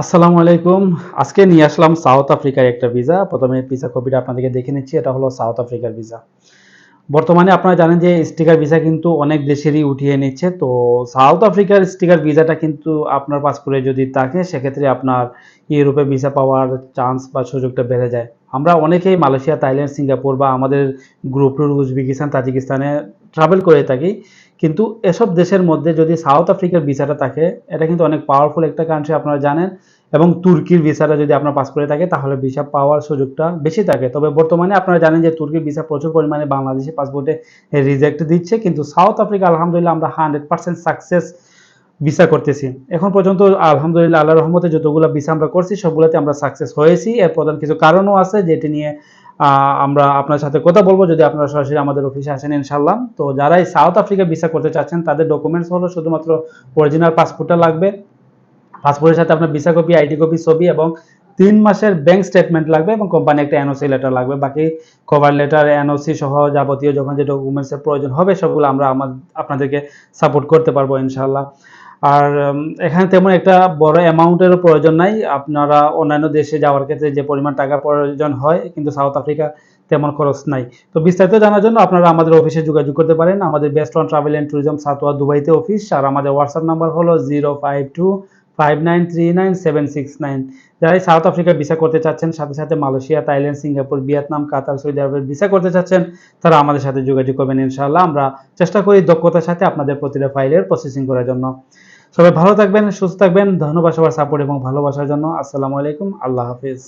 আসসালামু আলাইকুম। আজকে নিয়ে আসলাম সাউথ আফ্রিকার একটা ভিসা। প্রথমে ভিসা কপিটা আপনাদেরকে দেখে নিচ্ছি, এটা হলো সাউথ আফ্রিকার ভিসা। বর্তমানে আপনারা জানেন যে স্টিকার ভিসা কিন্তু অনেক দেশেরই উঠিয়ে নিচ্ছে। তো সাউথ আফ্রিকার স্টিকার ভিসাটা কিন্তু আপনার পাসপোর্টে যদি থাকে, সেক্ষেত্রে আপনার ইউরোপে ভিসা পাওয়ার চান্স বা সুযোগটা বেড়ে যায়। আমরা অনেকেই মালয়েশিয়া, থাইল্যান্ড, সিঙ্গাপুর বা আমাদের গ্রুপ টুর উজবেকিস্তান, তাজিকিস্তানে ট্রাভেল করে থাকি। কিন্তু এসব দেশের মধ্যে যদি সাউথ আফ্রিকার ভিসাটা থাকে, এটা কিন্তু অনেক পাওয়ারফুল একটা কান্ট্রি আপনারা জানেন। এবং তুর্কির ভিসাটা যদি আপনার পাসপোর্টে থাকে, তাহলে ভিসা পাওয়ার সুযোগটা বেশি থাকে। তবে বর্তমানে আপনারা জানেন যে তুর্কির ভিসা প্রচুর পরিমাণে বাংলাদেশি পাসপোর্টে রিজেক্ট দিচ্ছে, কিন্তু সাউথ আফ্রিকা আলহামদুলিল্লাহ আমরা হান্ড্রেড পার্সেন্ট সাকসেস ভিসা করতেছি। এখন পর্যন্ত আলহামদুলিল্লাহ আল্লাহ রহমতে যতগুলো ভিসা আমরা করছি, সবগুলোতে আমরা সাকসেস হয়েছি। এর প্রধান কিছু কারণও আছে যেটি নিয়ে আমরা আপনার সাথে কথা বলব যদি আপনারা সরাসরি আমাদের অফিসে আসেন ইনশাল্লাহ তো যারাই সাউথ আফ্রিকা ভিসা করতে চাচ্ছেন, তাদের ডকুমেন্টস হলো শুধুমাত্র অরিজিনাল পাসপোর্টটা লাগবে। পাসপোর্টের সাথে আপনার ভিসা কপি আইডি কপি ছবি এবং তিন মাসের ব্যাংক স্টেটমেন্ট লাগবে এবং কোম্পানি একটা এনওসি লেটার লাগবে। বাকি কভার লেটার এনওসি সহ যাবতীয় যখন যে ডকুমেন্টসের প্রয়োজন হবে, সবগুলো আমরা আপনাদেরকে সাপোর্ট করতে পারব ইনশাল্লাহ আর এখানে তেমন একটা বড় অ্যামাউন্টেরও প্রয়োজন নাই। আপনারা অন্যান্য দেশে যাওয়ার ক্ষেত্রে যে পরিমাণ টাকা প্রয়োজন হয়, কিন্তু সাউথ আফ্রিকা তেমন খরচ নাই। তো বিস্তারিত জানার জন্য আপনারা আমাদের অফিসে যোগাযোগ করতে পারেন। আমাদের best on travel and tourism Satwa দুবাইতে অফিস আর আমাদের হোয়াটসঅ্যাপ নাম্বার হলো zero five two five nine South Africa visa করতে চাচ্ছেন, সাথে সাথে Malaysia, Thailand, Singapore, Vietnam, Qatar, Saudi আরবের ভিসা করতে চাচ্ছেন, তারা আমাদের সাথে যোগাযোগ করবেন ইনশাআল্লাহ। আমরা চেষ্টা করি দক্ষতার সাথে আপনাদের প্রতিটা ফাইলের প্রসেসিং করার জন্য। সবাই ভালো থাকবেন, সুস্থ থাকবেন। ধন্যবাদ সবার সাপোর্ট এবং ভালোবাসার জন্য। আসসালামু আলাইকুম। আল্লাহ হাফিজ।